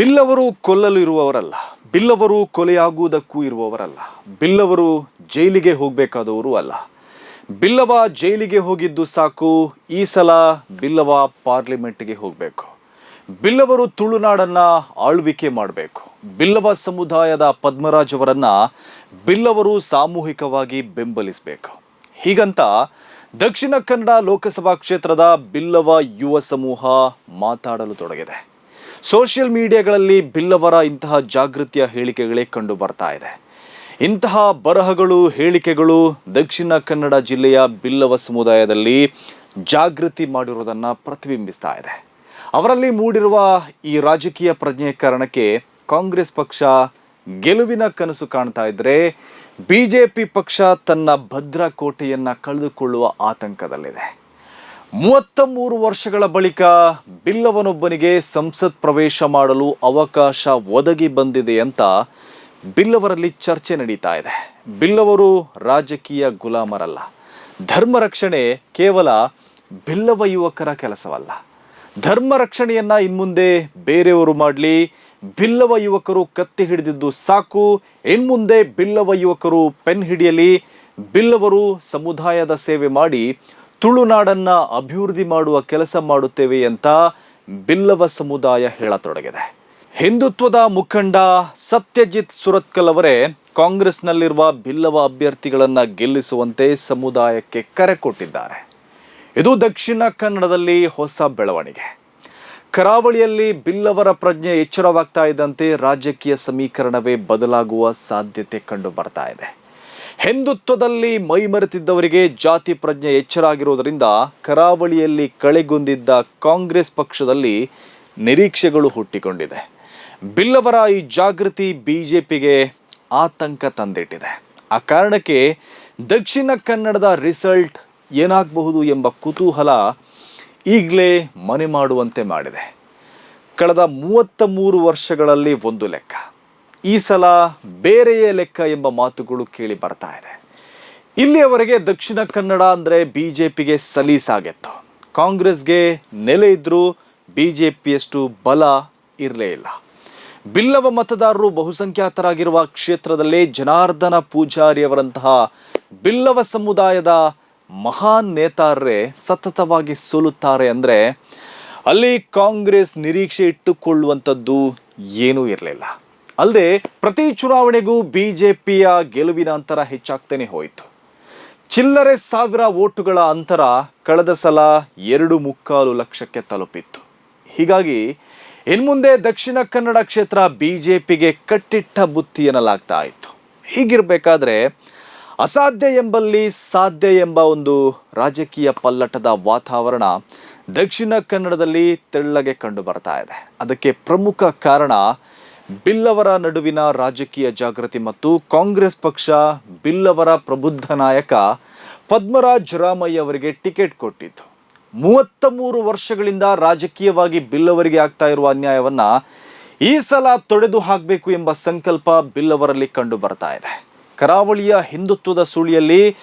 ಬಿಲ್ಲವರು ಕೊಲ್ಲಲು ಇರುವವರಲ್ಲ ಬಿಲ್ಲವರು ಕೊಲೆಯಾಗುವುದಕ್ಕೂ ಇರುವವರಲ್ಲ, ಬಿಲ್ಲವರು ಜೈಲಿಗೆ ಹೋಗಬೇಕಾದವರು ಅಲ್ಲ. ಬಿಲ್ಲವ ಜೈಲಿಗೆ ಹೋಗಿದ್ದು ಸಾಕು, ಈ ಸಲ ಬಿಲ್ಲವ ಪಾರ್ಲಿಮೆಂಟ್ಗೆ ಹೋಗಬೇಕು. ಬಿಲ್ಲವರು ತುಳುನಾಡನ್ನು ಆಳ್ವಿಕೆ ಮಾಡಬೇಕು. ಬಿಲ್ಲವ ಸಮುದಾಯದ ಪದ್ಮರಾಜ್ ಅವರನ್ನ ಬಿಲ್ಲವರು ಸಾಮೂಹಿಕವಾಗಿ ಬೆಂಬಲಿಸಬೇಕು. ಹೀಗಂತ ದಕ್ಷಿಣ ಕನ್ನಡ ಲೋಕಸಭಾ ಕ್ಷೇತ್ರದ ಬಿಲ್ಲವ ಯುವ ಸಮೂಹ ಮಾತಾಡಲು ತೊಡಗಿದೆ. ಸೋಷಿಯಲ್ ಮೀಡಿಯಾಗಳಲ್ಲಿ ಬಿಲ್ಲವರ ಇಂತಹ ಜಾಗೃತಿಯ ಹೇಳಿಕೆಗಳೇ ಕಂಡು ಬರ್ತಾ ಇದೆ. ಇಂತಹ ಬರಹಗಳು, ಹೇಳಿಕೆಗಳು ದಕ್ಷಿಣ ಕನ್ನಡ ಜಿಲ್ಲೆಯ ಬಿಲ್ಲವ ಸಮುದಾಯದಲ್ಲಿ ಜಾಗೃತಿ ಮಾಡಿರುವುದನ್ನು ಪ್ರತಿಬಿಂಬಿಸ್ತಾ ಇದೆ. ಅವರಲ್ಲಿ ಮೂಡಿರುವ ಈ ರಾಜಕೀಯ ಪ್ರಜ್ಞೆ ಕಾರಣಕ್ಕೆ ಕಾಂಗ್ರೆಸ್ ಪಕ್ಷ ಗೆಲುವಿನ ಕನಸು ಕಾಣ್ತಾ ಇದ್ರೆ ಬಿಜೆಪಿ ಪಕ್ಷ ತನ್ನ ಭದ್ರಾ ಕೋಟೆಯನ್ನ ಕಳೆದುಕೊಳ್ಳುವ ಆತಂಕದಲ್ಲಿದೆ. ಮೂವತ್ತ ಮೂರು ವರ್ಷಗಳ ಬಳಿಕ ಬಿಲ್ಲವನೊಬ್ಬನಿಗೆ ಸಂಸತ್ ಪ್ರವೇಶ ಮಾಡಲು ಅವಕಾಶ ಒದಗಿ ಬಂದಿದೆ ಅಂತ ಬಿಲ್ಲವರಲ್ಲಿ ಚರ್ಚೆ ನಡೀತಾ ಇದೆ. ಬಿಲ್ಲವರು ರಾಜಕೀಯ ಗುಲಾಮರಲ್ಲ. ಧರ್ಮ ರಕ್ಷಣೆ ಕೇವಲ ಬಿಲ್ಲವ ಯುವಕರ ಕೆಲಸವಲ್ಲ. ಧರ್ಮ ರಕ್ಷಣೆಯನ್ನ ಇನ್ಮುಂದೆ ಬೇರೆಯವರು ಮಾಡಲಿ, ಬಿಲ್ಲವ ಯುವಕರು ಕತ್ತಿ ಹಿಡಿದಿದ್ದು ಸಾಕು, ಇನ್ಮುಂದೆ ಬಿಲ್ಲವ ಯುವಕರು ಪೆನ್ ಹಿಡಿಯಲಿ, ಬಿಲ್ಲವರು ಸಮುದಾಯದ ಸೇವೆ ಮಾಡಿ ತುಳುನಾಡನ್ನ ಅಭಿವೃದ್ಧಿ ಮಾಡುವ ಕೆಲಸ ಮಾಡುತ್ತೇವೆ ಅಂತ ಬಿಲ್ಲವ ಸಮುದಾಯ ಹೇಳತೊಡಗಿದೆ. ಹಿಂದುತ್ವದ ಮುಖಂಡ ಸತ್ಯಜಿತ್ ಸುರತ್ಕಲ್ ಅವರೇ ಕಾಂಗ್ರೆಸ್ನಲ್ಲಿರುವ ಬಿಲ್ಲವ ಅಭ್ಯರ್ಥಿಗಳನ್ನ ಗೆಲ್ಲಿಸುವಂತೆ ಸಮುದಾಯಕ್ಕೆ ಕರೆ ಕೊಟ್ಟಿದ್ದಾರೆ. ಇದು ದಕ್ಷಿಣ ಕನ್ನಡದಲ್ಲಿ ಹೊಸ ಬೆಳವಣಿಗೆ. ಕರಾವಳಿಯಲ್ಲಿ ಬಿಲ್ಲವರ ಪ್ರಜ್ಞೆ ಎಚ್ಚರವಾಗ್ತಾ ಇದ್ದಂತೆ ರಾಜಕೀಯ ಸಮೀಕರಣವೇ ಬದಲಾಗುವ ಸಾಧ್ಯತೆ ಕಂಡು ಬರ್ತಾ ಇದೆ. ಹಿಂದುತ್ವದಲ್ಲಿ ಮೈಮರೆತಿದ್ದವರಿಗೆ ಜಾತಿ ಪ್ರಜ್ಞೆ ಎಚ್ಚರಾಗಿರುವುದರಿಂದ ಕರಾವಳಿಯಲ್ಲಿ ಕಳೆಗುಂದಿದ್ದ ಕಾಂಗ್ರೆಸ್ ಪಕ್ಷದಲ್ಲಿ ನಿರೀಕ್ಷೆಗಳು ಹುಟ್ಟಿಕೊಂಡಿದೆ. ಬಿಲ್ಲವರ ಈ ಜಾಗೃತಿ ಬಿಜೆಪಿಗೆ ಆತಂಕ ತಂದಿಟ್ಟಿದೆ. ಆ ಕಾರಣಕ್ಕೆ ದಕ್ಷಿಣ ಕನ್ನಡದ ರಿಸಲ್ಟ್ ಏನಾಗಬಹುದು ಎಂಬ ಕುತೂಹಲ ಈಗಲೇ ಮನೆ ಮಾಡುವಂತೆ ಮಾಡಿದೆ. ಕಳೆದ ಮೂವತ್ತ ಮೂರು ವರ್ಷಗಳಲ್ಲಿ ಒಂದು ಲೆಕ್ಕ. ಈ ಸಲ ಬೇರೆಯೇ ಲೆಕ್ಕ ಎಂಬ ಮಾತುಗಳು ಕೇಳಿ ಬರ್ತಾ ಇದೆ. ಇಲ್ಲಿಯವರೆಗೆ ದಕ್ಷಿಣ ಕನ್ನಡ ಅಂದರೆ ಬಿ ಜೆ ಪಿಗೆ ಸಲೀಸಾಗಿತ್ತು ಕಾಂಗ್ರೆಸ್ಗೆ ನೆಲೆ ಇದ್ದರೂ ಬಿ ಜೆ ಪಿಯಷ್ಟು ಬಲ ಇರಲೇ ಇಲ್ಲ. ಬಿಲ್ಲವ ಮತದಾರರು ಬಹುಸಂಖ್ಯಾತರಾಗಿರುವ ಕ್ಷೇತ್ರದಲ್ಲಿ ಜನಾರ್ದನ ಪೂಜಾರಿಯವರಂತಹ ಬಿಲ್ಲವ ಸಮುದಾಯದ ಮಹಾನ್ ನೇತಾರರೇ ಸತತವಾಗಿ ಸೋಲುತ್ತಾರೆ ಅಂದರೆ ಅಲ್ಲಿ ಕಾಂಗ್ರೆಸ್ ನಿರೀಕ್ಷೆ ಇಟ್ಟುಕೊಳ್ಳುವಂಥದ್ದು ಏನೂ ಇರಲಿಲ್ಲ. ಅಲ್ಲದೆ ಪ್ರತಿ ಚುನಾವಣೆಗೂ ಬಿಜೆಪಿಯ ಗೆಲುವಿನ ಅಂತರ ಹೆಚ್ಚಾಗ್ತಾನೆ ಹೋಯಿತು. ಚಿಲ್ಲರೆ ಸಾವಿರ ಓಟುಗಳ ಅಂತರ ಕಳೆದ ಸಲ ಎರಡು ಮುಕ್ಕಾಲು ಲಕ್ಷಕ್ಕೆ ತಲುಪಿತ್ತು. ಹೀಗಾಗಿ ಇನ್ಮುಂದೆ ದಕ್ಷಿಣ ಕನ್ನಡ ಕ್ಷೇತ್ರ ಬಿಜೆಪಿಗೆ ಕಟ್ಟಿಟ್ಟ ಬುತ್ತಿ ಎನ್ನಲಾಗ್ತಾ ಇತ್ತು. ಹೀಗಿರಬೇಕಾದ್ರೆ ಅಸಾಧ್ಯ ಎಂಬಲ್ಲಿ ಸಾಧ್ಯ ಎಂಬ ಒಂದು ರಾಜಕೀಯ ಪಲ್ಲಟದ ವಾತಾವರಣ ದಕ್ಷಿಣ ಕನ್ನಡದಲ್ಲಿ ತೆಳ್ಳಗೆ ಕಂಡು ಬರ್ತಾ ಇದೆ. ಅದಕ್ಕೆ ಪ್ರಮುಖ ಕಾರಣ ಬಿಲ್ಲವರ ನಡುವಿನ ರಾಜಕೀಯ ಜಾಗೃತಿ ಮತ್ತು ಕಾಂಗ್ರೆಸ್ ಪಕ್ಷ ಬಿಲ್ಲವರ ಪ್ರಬುದ್ಧ ನಾಯಕ ಪದ್ಮರಾಜ್ ರಾಮಯ್ಯ ಅವರಿಗೆ ಟಿಕೆಟ್ ಕೊಟ್ಟಿತ್ತು. ಮೂವತ್ತ ಮೂರು ವರ್ಷಗಳಿಂದ ರಾಜಕೀಯವಾಗಿ ಬಿಲ್ಲವರಿಗೆ ಆಗ್ತಾ ಇರುವ ಅನ್ಯಾಯವನ್ನ ಈ ಸಲ ತೊಡೆದು ಹಾಕಬೇಕು ಎಂಬ ಸಂಕಲ್ಪ ಬಿಲ್ಲವರಲ್ಲಿ ಕಂಡು ಬರ್ತಾ ಇದೆ. ಕರಾವಳಿಯ ಹಿಂದುತ್ವದ ಸುಳಿಯಲ್ಲಿ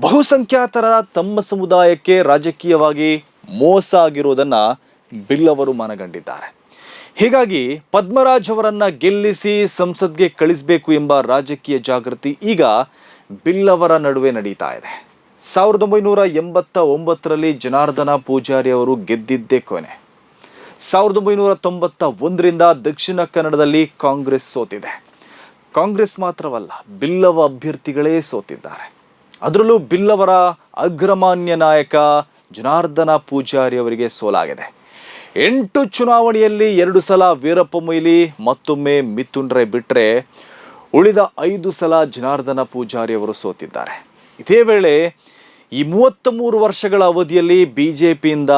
ಬಹುಸಂಖ್ಯಾತರ ತಮ್ಮ ಸಮುದಾಯಕ್ಕೆ ರಾಜಕೀಯವಾಗಿ ಮೋಸ ಆಗಿರುವುದನ್ನು ಬಿಲ್ಲವರು ಮನಗಂಡಿದ್ದಾರೆ. ಹೀಗಾಗಿ ಪದ್ಮರಾಜ್ ಅವರನ್ನ ಗೆಲ್ಲಿಸಿ ಸಂಸತ್ಗೆ ಕಳಿಸಬೇಕು ಎಂಬ ರಾಜಕೀಯ ಜಾಗೃತಿ ಈಗ ಬಿಲ್ಲವರ ನಡುವೆ ನಡೀತಾ ಇದೆ. ಸಾವಿರದ ಒಂಬೈನೂರ ಎಂಬತ್ತ ಒಂಬತ್ತರಲ್ಲಿ ಜನಾರ್ದನ ಪೂಜಾರಿ ಅವರು ಗೆದ್ದಿದ್ದೇ ಕೊನೆ. ಸಾವಿರದ ಒಂಬೈನೂರ ತೊಂಬತ್ತ ಒಂದರಿಂದ ದಕ್ಷಿಣ ಕನ್ನಡದಲ್ಲಿ ಕಾಂಗ್ರೆಸ್ ಸೋತಿದೆ. ಕಾಂಗ್ರೆಸ್ ಮಾತ್ರವಲ್ಲ ಬಿಲ್ಲವ ಅಭ್ಯರ್ಥಿಗಳೇ ಸೋತಿದ್ದಾರೆ. ಅದರಲ್ಲೂ ಬಿಲ್ಲವರ ಅಗ್ರಮಾನ್ಯ ನಾಯಕ ಜನಾರ್ದನ ಪೂಜಾರಿ ಅವರಿಗೆ ಸೋಲಾಗಿದೆ. ಎಂಟು ಚುನಾವಣೆಯಲ್ಲಿ ಎರಡು ಸಲ ವೀರಪ್ಪ ಮೊಯ್ಲಿ, ಮತ್ತೊಮ್ಮೆ ಮಿಥುನ್ ರೈ ಬಿಟ್ಟರೆ ಉಳಿದ ಐದು ಸಲ ಜನಾರ್ದನ ಪೂಜಾರಿ ಅವರು ಸೋತಿದ್ದಾರೆ. ಇದೇ ವೇಳೆ ಈ ಮೂವತ್ತ ಮೂರು ವರ್ಷಗಳ ಅವಧಿಯಲ್ಲಿ ಬಿ ಜೆ ಪಿಯಿಂದ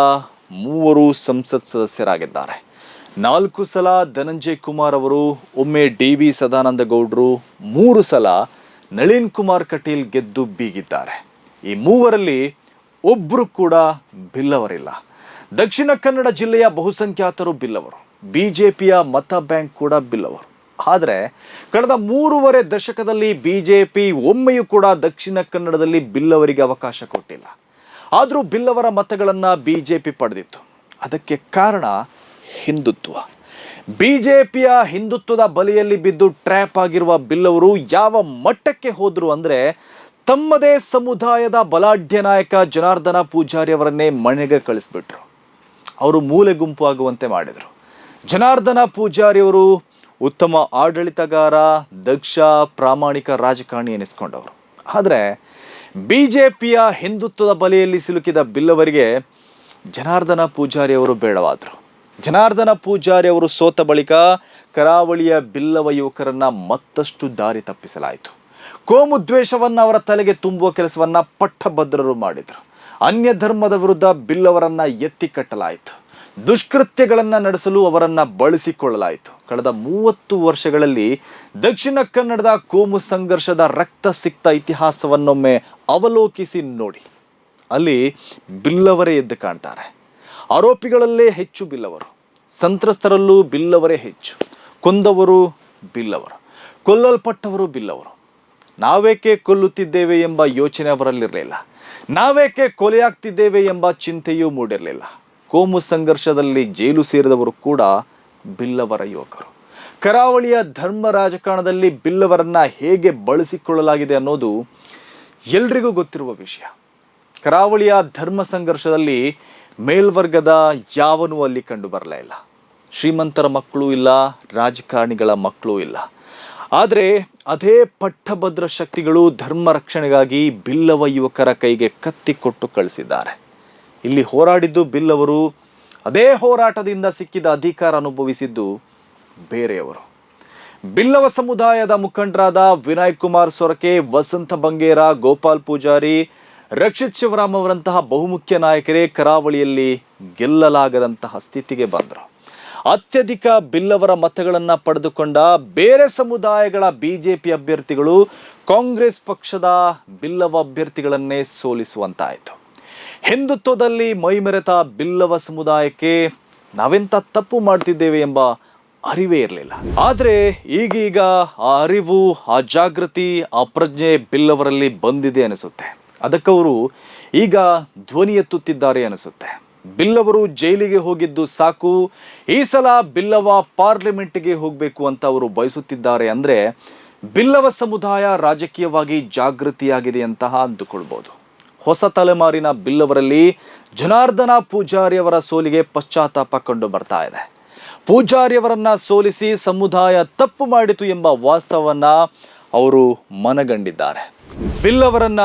ಮೂವರು ಸಂಸತ್ ಸದಸ್ಯರಾಗಿದ್ದಾರೆ. ನಾಲ್ಕು ಸಲ ಧನಂಜಯ್ ಕುಮಾರ್ ಅವರು, ಒಮ್ಮೆ ಡಿ ವಿ ಸದಾನಂದ ಗೌಡರು ಮೂರು ಸಲ ನಳಿನ್ ಕುಮಾರ್ ಕಟೀಲ್ ಗೆದ್ದು ಬೀಗಿದ್ದಾರೆ. ಈ ಮೂವರಲ್ಲಿ ಒಬ್ಬರು ಕೂಡ ಬಿಲ್ಲವರಿಲ್ಲ. ದಕ್ಷಿಣ ಕನ್ನಡ ಜಿಲ್ಲೆಯ ಬಹುಸಂಖ್ಯಾತರು ಬಿಲ್ಲವರು. ಬಿಜೆಪಿಯ ಮತ ಬ್ಯಾಂಕ್ ಕೂಡ ಬಿಲ್ಲವರು. ಆದರೆ, ಕಳೆದ ಮೂರುವರೆ ದಶಕದಲ್ಲಿ ಬಿಜೆಪಿ ಒಮ್ಮೆಯೂ ಕೂಡ ದಕ್ಷಿಣ ಕನ್ನಡದಲ್ಲಿ ಬಿಲ್ಲವರಿಗೆ ಅವಕಾಶ ಕೊಟ್ಟಿಲ್ಲ. ಆದರೂ ಬಿಲ್ಲವರ ಮತಗಳನ್ನು ಬಿಜೆಪಿ ಪಡೆದಿತ್ತು. ಅದಕ್ಕೆ ಕಾರಣ ಹಿಂದುತ್ವ. ಬಿಜೆಪಿಯ ಹಿಂದುತ್ವದ ಬಲೆಯಲ್ಲಿ ಬಿದ್ದು ಟ್ರ್ಯಾಪ್ ಆಗಿರುವ ಬಿಲ್ಲವರು ಯಾವ ಮಟ್ಟಕ್ಕೆ ಹೋದರು ಅಂದರೆ, ತಮ್ಮದೇ ಸಮುದಾಯದ ಬಲಾಢ್ಯ ನಾಯಕ ಜನಾರ್ದನ ಪೂಜಾರಿ ಅವರನ್ನೇ ಮನೆಗೆ ಕಳಿಸ್ಬಿಟ್ರು. ಅವರು ಮೂಲೆ ಗುಂಪು ಆಗುವಂತೆ ಮಾಡಿದರು. ಜನಾರ್ದನ ಪೂಜಾರಿ ಅವರು ಉತ್ತಮ ಆಡಳಿತಗಾರ, ದಕ್ಷ, ಪ್ರಾಮಾಣಿಕ ರಾಜಕಾರಣಿ ಎನಿಸ್ಕೊಂಡವರು. ಆದರೆ ಬಿ ಜೆ ಪಿಯ ಹಿಂದುತ್ವದ ಬಲೆಯಲ್ಲಿ ಸಿಲುಕಿದ ಬಿಲ್ಲವರಿಗೆ ಜನಾರ್ದನ ಪೂಜಾರಿ ಅವರು ಬೇಡವಾದರು. ಜನಾರ್ದನ ಪೂಜಾರಿ ಅವರು ಸೋತ ಬಳಿಕ ಕರಾವಳಿಯ ಬಿಲ್ಲವ ಯುವಕರನ್ನು ಮತ್ತಷ್ಟು ದಾರಿ ತಪ್ಪಿಸಲಾಯಿತು. ಕೋಮುದ್ವೇಷವನ್ನು ಅವರ ತಲೆಗೆ ತುಂಬುವ ಕೆಲಸವನ್ನು ಪಟ್ಟಭದ್ರರು ಮಾಡಿದರು. ಅನ್ಯ ಧರ್ಮದ ವಿರುದ್ಧ ಬಿಲ್ಲವರನ್ನ ಎತ್ತಿ ಕಟ್ಟಲಾಯಿತು. ದುಷ್ಕೃತ್ಯಗಳನ್ನು ನಡೆಸಲು ಅವರನ್ನ ಬಳಸಿಕೊಳ್ಳಲಾಯಿತು. ಕಳೆದ ಮೂವತ್ತು ವರ್ಷಗಳಲ್ಲಿ ದಕ್ಷಿಣ ಕನ್ನಡದ ಕೋಮು ಸಂಘರ್ಷದ ರಕ್ತ ಸಿಕ್ತ ಇತಿಹಾಸವನ್ನೊಮ್ಮೆ ಅವಲೋಕಿಸಿ ನೋಡಿ. ಅಲ್ಲಿ ಬಿಲ್ಲವರೇ ಎದ್ದು ಕಾಣ್ತಾರೆ. ಆರೋಪಿಗಳಲ್ಲೇ ಹೆಚ್ಚು ಬಿಲ್ಲವರು. ಸಂತ್ರಸ್ತರಲ್ಲೂ ಬಿಲ್ಲವರೇ ಹೆಚ್ಚು. ಕೊಂದವರು ಬಿಲ್ಲವರು. ಕೊಲ್ಲಲ್ಪಟ್ಟವರು ಬಿಲ್ಲವರು. ನಾವೇಕೆ ಕೊಲ್ಲುತ್ತಿದ್ದೇವೆ ಎಂಬ ಯೋಚನೆ ಅವರಲ್ಲಿರಲಿಲ್ಲ. ನಾವೇಕೆ ಕೊಲೆಯಾಗ್ತಿದ್ದೇವೆ ಎಂಬ ಚಿಂತೆಯೂ ಮೂಡಿರಲಿಲ್ಲ. ಕೋಮು ಸಂಘರ್ಷದಲ್ಲಿ ಜೈಲು ಸೇರಿದವರು ಕೂಡ ಬಿಲ್ಲವರ ಯುವಕರು. ಕರಾವಳಿಯ ಧರ್ಮ ರಾಜಕಾರಣದಲ್ಲಿ ಬಿಲ್ಲವರನ್ನು ಹೇಗೆ ಬಳಸಿಕೊಳ್ಳಲಾಗಿದೆ ಅನ್ನೋದು ಎಲ್ರಿಗೂ ಗೊತ್ತಿರುವ ವಿಷಯ. ಕರಾವಳಿಯ ಧರ್ಮ ಸಂಘರ್ಷದಲ್ಲಿ ಮೇಲ್ವರ್ಗದ ಯಾವನೂ ಅಲ್ಲಿ ಕಂಡು ಬರಲೇ ಇಲ್ಲ. ಶ್ರೀಮಂತರ ಮಕ್ಕಳೂ ಇಲ್ಲ, ರಾಜಕಾರಣಿಗಳ ಮಕ್ಕಳೂ ಇಲ್ಲ. ಆದರೆ ಅದೇ ಪಟ್ಟಭದ್ರ ಶಕ್ತಿಗಳು ಧರ್ಮ ರಕ್ಷಣೆಗಾಗಿ ಬಿಲ್ಲವ ಯುವಕರ ಕೈಗೆ ಕತ್ತಿ ಕೊಟ್ಟು ಕಳಿಸಿದ್ದಾರೆ. ಇಲ್ಲಿ ಹೋರಾಡಿದ್ದು ಬಿಲ್ಲವರು, ಅದೇ ಹೋರಾಟದಿಂದ ಸಿಕ್ಕಿದ ಅಧಿಕಾರ ಅನುಭವಿಸಿದ್ದು ಬೇರೆಯವರು. ಬಿಲ್ಲವ ಸಮುದಾಯದ ಮುಖಂಡರಾದ ವಿನಯ್ ಕುಮಾರ್ ಸೊರಕೆ, ವಸಂತ ಬಂಗೇರ, ಗೋಪಾಲ್ ಪೂಜಾರಿ, ರಕ್ಷಿತ್ ಶಿವರಾಮ್ ಅವರಂತಹ ಬಹುಮುಖ್ಯ ನಾಯಕರೇ ಕರಾವಳಿಯಲ್ಲಿ ಗೆಲ್ಲಲಾಗದಂತಹ ಸ್ಥಿತಿಗೆ ಬಂದರು. ಅತ್ಯಧಿಕ ಬಿಲ್ಲವರ ಮತಗಳನ್ನು ಪಡೆದುಕೊಂಡ ಬೇರೆ ಸಮುದಾಯಗಳ ಬಿಜೆಪಿ ಅಭ್ಯರ್ಥಿಗಳು ಕಾಂಗ್ರೆಸ್ ಪಕ್ಷದ ಬಿಲ್ಲವ ಅಭ್ಯರ್ಥಿಗಳನ್ನೇ ಸೋಲಿಸುವಂತಾಯಿತು. ಹಿಂದುತ್ವದಲ್ಲಿ ಮೈಮೆರೆತ ಬಿಲ್ಲವ ಸಮುದಾಯಕ್ಕೆ ನಾವೆಂಥ ತಪ್ಪು ಮಾಡ್ತಿದ್ದೇವೆ ಎಂಬ ಅರಿವೇ ಇರಲಿಲ್ಲ. ಆದರೆ ಈಗೀಗ ಆ ಅರಿವು, ಆ ಜಾಗೃತಿ, ಆ ಪ್ರಜ್ಞೆ ಬಿಲ್ಲವರಲ್ಲಿ ಬಂದಿದೆ ಅನಿಸುತ್ತೆ. ಅದಕ್ಕವರು ಈಗ ಧ್ವನಿ ಎತ್ತುತ್ತಿದ್ದಾರೆ ಅನಿಸುತ್ತೆ. ಬಿಲ್ಲವರು ಜೈಲಿಗೆ ಹೋಗಿದ್ದು ಸಾಕು. ಈ ಸಲ ಬಿಲ್ಲವ ಪಾರ್ಲಿಮೆಂಟ್ಗೆ ಹೋಗಬೇಕು ಅಂತ ಅವರು ಬಯಸುತ್ತಿದ್ದಾರೆ ಅಂದರೆ ಬಿಲ್ಲವ ಸಮುದಾಯ ರಾಜಕೀಯವಾಗಿ ಜಾಗೃತಿಯಾಗಿದೆ ಅಂತಹ ಅಂದುಕೊಳ್ಬೋದು. ಹೊಸ ತಲೆಮಾರಿನ ಬಿಲ್ಲವರಲ್ಲಿ ಜನಾರ್ದನ ಪೂಜಾರಿಯವರ ಸೋಲಿಗೆ ಪಶ್ಚಾತ್ತಾಪ ಕಂಡು ಬರ್ತಾ ಇದೆ. ಪೂಜಾರಿಯವರನ್ನ ಸೋಲಿಸಿ ಸಮುದಾಯ ತಪ್ಪು ಮಾಡಿತು ಎಂಬ ವಾಸ್ತವವನ್ನ ಅವರು ಮನಗಂಡಿದ್ದಾರೆ. ಬಿಲ್ಲವರನ್ನ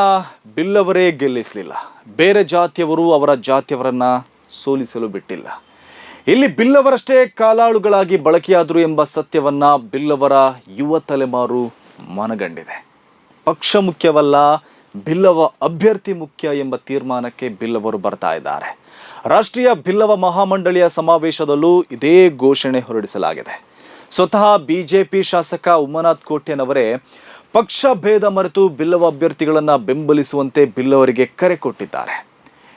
ಬಿಲ್ಲವರೇ ಗೆಲ್ಲಿಸಲಿಲ್ಲ. ಬೇರೆ ಜಾತಿಯವರು ಅವರ ಜಾತಿಯವರನ್ನ ಸೋಲಿಸಲು ಬಿಟ್ಟಿಲ್ಲ. ಇಲ್ಲಿ ಬಿಲ್ಲವರಷ್ಟೇ ಕಾಲಾಳುಗಳಾಗಿ ಬಳಕೆಯಾದರು ಎಂಬ ಸತ್ಯವನ್ನ ಬಿಲ್ಲವರ ಯುವ ತಲೆಮಾರು ಮನಗಂಡಿದೆ. ಪಕ್ಷ ಮುಖ್ಯವಲ್ಲ, ಬಿಲ್ಲವ ಅಭ್ಯರ್ಥಿ ಮುಖ್ಯ ಎಂಬ ತೀರ್ಮಾನಕ್ಕೆ ಬಿಲ್ಲವರು ಬರ್ತಾ ಇದ್ದಾರೆ. ರಾಷ್ಟ್ರೀಯ ಬಿಲ್ಲವ ಮಹಾಮಂಡಳಿಯ ಸಮಾವೇಶದಲ್ಲೂ ಇದೇ ಘೋಷಣೆ ಹೊರಡಿಸಲಾಗಿದೆ. ಸ್ವತಃ ಬಿಜೆಪಿ ಶಾಸಕ ಉಮ್ಮನಾಥ್ ಕೋಟ್ಯನವರೇ ಪಕ್ಷ ಭೇದ ಮರೆತು ಬಿಲ್ಲವ ಅಭ್ಯರ್ಥಿಗಳನ್ನು ಬೆಂಬಲಿಸುವಂತೆ ಬಿಲ್ಲವರಿಗೆ ಕರೆ ಕೊಟ್ಟಿದ್ದಾರೆ.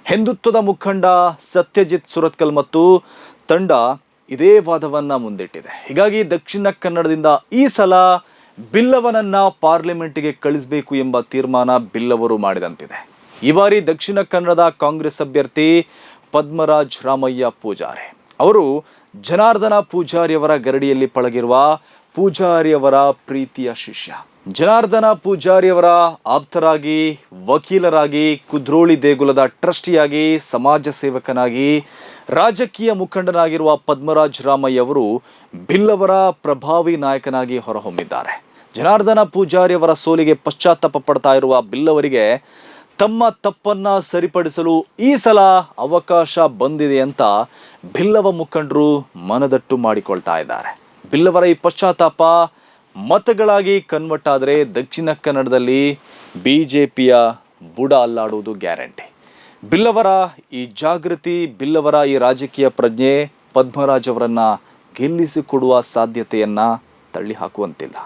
ಹಿಂದುತ್ವದ ಮುಖಂಡ ಸತ್ಯಜಿತ್ ಸುರತ್ಕಲ್ ಮತ್ತು ತಂಡ ಇದೇ ವಾದವನ್ನು ಮುಂದಿಟ್ಟಿದೆ. ಹೀಗಾಗಿ ದಕ್ಷಿಣ ಕನ್ನಡದಿಂದ ಈ ಸಲ ಬಿಲ್ಲವನನ್ನ ಪಾರ್ಲಿಮೆಂಟ್ಗೆ ಕಳಿಸಬೇಕು ಎಂಬ ತೀರ್ಮಾನ ಬಿಲ್ಲವರು ಮಾಡಿದಂತಿದೆ. ಈ ಬಾರಿ ದಕ್ಷಿಣ ಕನ್ನಡದ ಕಾಂಗ್ರೆಸ್ ಅಭ್ಯರ್ಥಿ ಪದ್ಮರಾಜ್ ರಾಮಯ್ಯ ಪೂಜಾರಿ. ಅವರು ಜನಾರ್ದನ ಪೂಜಾರಿಯವರ ಗರಡಿಯಲ್ಲಿ ಪಳಗಿರುವ ಪೂಜಾರಿಯವರ ಪ್ರೀತಿಯ ಶಿಷ್ಯ. ಜನಾರ್ದನ ಪೂಜಾರಿಯವರ ಆಪ್ತರಾಗಿ, ವಕೀಲರಾಗಿ, ಕುದ್ರೋಳಿ ದೇಗುಲದ ಟ್ರಸ್ಟಿಯಾಗಿ, ಸಮಾಜ ಸೇವಕನಾಗಿ, ರಾಜಕೀಯ ಮುಖಂಡನಾಗಿರುವ ಪದ್ಮರಾಜ್ ರಾಮಯ್ಯ ಅವರು ಬಿಲ್ಲವರ ಪ್ರಭಾವಿ ನಾಯಕನಾಗಿ ಹೊರಹೊಮ್ಮಿದ್ದಾರೆ. ಜನಾರ್ದನ ಪೂಜಾರಿಯವರ ಸೋಲಿಗೆ ಪಶ್ಚಾತ್ತಾಪ ಪಡ್ತಾ ಇರುವ ಬಿಲ್ಲವರಿಗೆ ತಮ್ಮ ತಪ್ಪನ್ನ ಸರಿಪಡಿಸಲು ಈ ಸಲ ಅವಕಾಶ ಬಂದಿದೆ ಅಂತ ಬಿಲ್ಲವ ಮುಖಂಡರು ಮನದಟ್ಟು ಮಾಡಿಕೊಳ್ತಾ ಇದ್ದಾರೆ. ಬಿಲ್ಲವರ ಈ ಪಶ್ಚಾತ್ತಾಪ ಮತಗಳಾಗಿ ಕನ್ವರ್ಟ್ ಆದರೆ ದಕ್ಷಿಣ ಕನ್ನಡದಲ್ಲಿ ಬಿ ಜೆ ಪಿಯ ಬುಡ ಅಲ್ಲಾಡುವುದು ಗ್ಯಾರಂಟಿ. ಬಿಲ್ಲವರ ಈ ಜಾಗೃತಿ, ಬಿಲ್ಲವರ ಈ ರಾಜಕೀಯ ಪ್ರಜ್ಞೆ ಪದ್ಮರಾಜ್ ಅವರನ್ನು ಗೆಲ್ಲಿಸಿಕೊಡುವ ಸಾಧ್ಯತೆಯನ್ನು ತಳ್ಳಿ ಹಾಕುವಂತಿಲ್ಲ